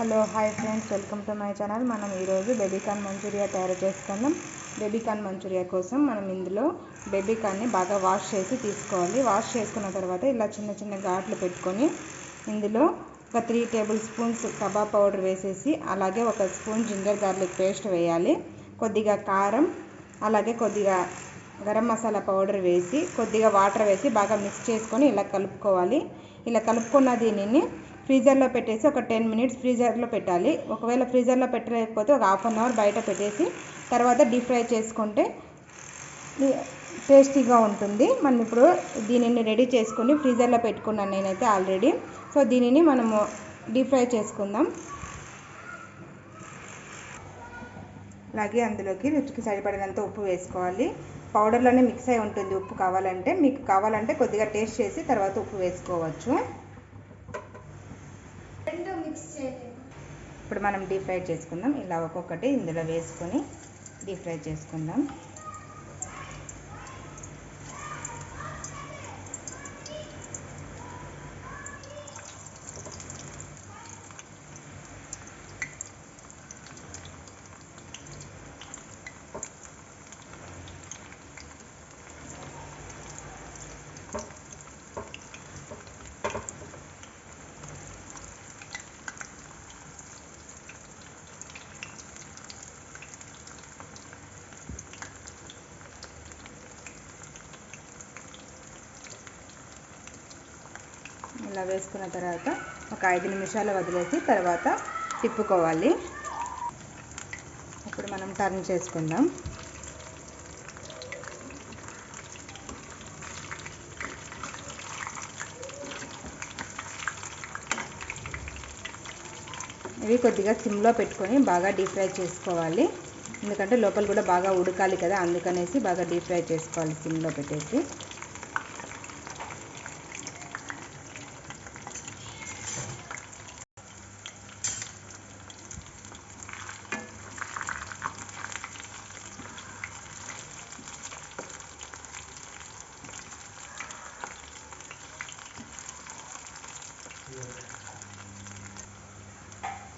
Hello hi friends. Welcome to my channel. మనం ఈరోజు baby corn Manchuria తయారు చేసుకుందాం. బేబీకాన్ మంచూరియా కోసం మనం ఇందులో బేబీకాన్ని బాగా వాష్ చేసి తీసుకోవాలి. వాష్ చేసుకున్న తర్వాత ఇలా చిన్న చిన్న ఘాట్లు పెట్టుకొని ఇందులో ఒక three tablespoons kebab powder వేసేసి అలాగే ఒక స్పూన్ జింజర్ గార్లిక్ పేస్ట్ వేయాలి. కొద్దిగా కారం అలాగే కొద్దిగా గరం మసాలా పౌడర్ వేసి కొద్దిగా వాటర్ వేసి బాగా మిక్స్ చేసుకొని ఇలా కలుపుకోవాలి. ఇలా కలుపుకున్న దీనిని ఫ్రీజర్లో పెట్టేసి ఒక టెన్ మినిట్స్ ఫ్రీజర్లో పెట్టాలి. ఒకవేళ ఫ్రీజర్లో పెట్టలేకపోతే ఒక హాఫ్ అన్ అవర్ బయట పెట్టేసి తర్వాత డీప్ ఫ్రై చేసుకుంటే టేస్టీగా ఉంటుంది. మనం ఇప్పుడు దీనిని రెడీ చేసుకుని ఫ్రీజర్లో పెట్టుకున్నాను నేనైతే ఆల్రెడీ. సో దీనిని మనము డీప్ ఫ్రై చేసుకుందాం. అలాగే అందులోకి రుచికి సరిపడినంత ఉప్పు వేసుకోవాలి. పౌడర్లోనే మిక్స్ అయి ఉంటుంది. ఉప్పు కావాలంటే మీకు కావాలంటే కొద్దిగా టేస్ట్ చేసి తర్వాత ఉప్పు వేసుకోవచ్చు. ఇప్పుడు మనం డీప్ ఫ్రై చేసుకుందాం. ఇలా ఒక్కొక్కటి ఇందులో వేసుకొని డీప్ ఫ్రై చేసుకుందాం. ఇలా వేసుకున్న తర్వాత ఒక ఐదు నిమిషాలు వదిలేసి తర్వాత తిప్పుకోవాలి. ఇప్పుడు మనం టర్న్ చేసుకుందాం. ఇవి కొద్దిగా సిమ్లో పెట్టుకొని బాగా డీప్ ఫ్రై చేసుకోవాలి. ఎందుకంటే లోపల కూడా బాగా ఉడకాలి కదా అందుకనేసి బాగా డీప్ ఫ్రై చేసుకోవాలి సిమ్లో పెట్టేసి.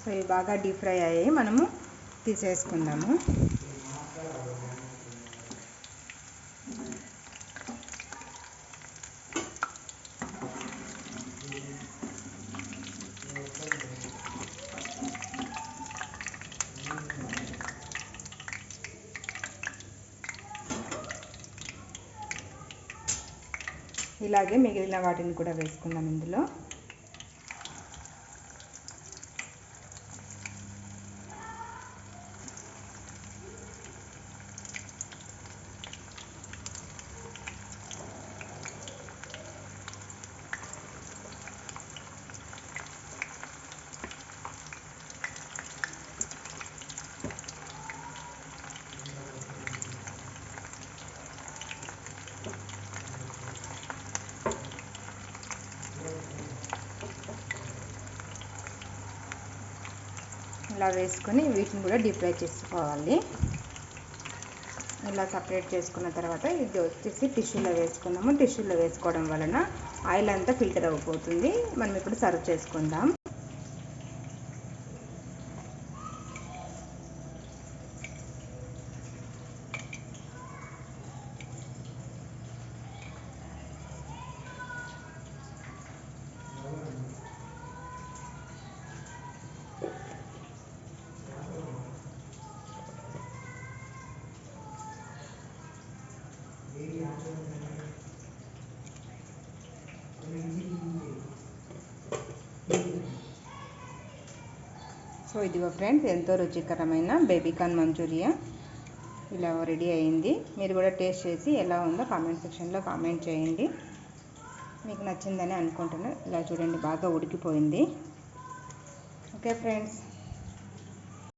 సో ఇవి బాగా డీప్ ఫ్రై అయ్యాయి. మనము తీసేసుకుందాము. ఇలాగే మిగిలిన వాటిని కూడా వేసుకుందాం ఇందులో. ఇలా వేసుకొని వీటిని కూడా డీప్ ఫ్రై చేసుకోవాలి. ఇలా సపరేట్ చేసుకున్న తర్వాత ఇది వచ్చేసి టిష్యూలో వేసుకుందాము. టిష్యూలో వేసుకోవడం వలన ఆయిల్ అంతా ఫిల్టర్ అయిపోతుంది మనం ఇప్పుడు సర్వ్ చేసుకుందాం. సో ఇదిగో ఫ్రెండ్స్ ఎంతో రుచికరమైన బేబీకాన్ మంచూరియా ఇలా రెడీ అయింది. మీరు కూడా టేస్ట్ చేసి ఎలా ఉందో కామెంట్ సెక్షన్లో కామెంట్ చేయండి. మీకు నచ్చిందని అనుకుంటున్నాను ఇలా చూడండి బాగా ఉడికిపోయింది. Okay friends.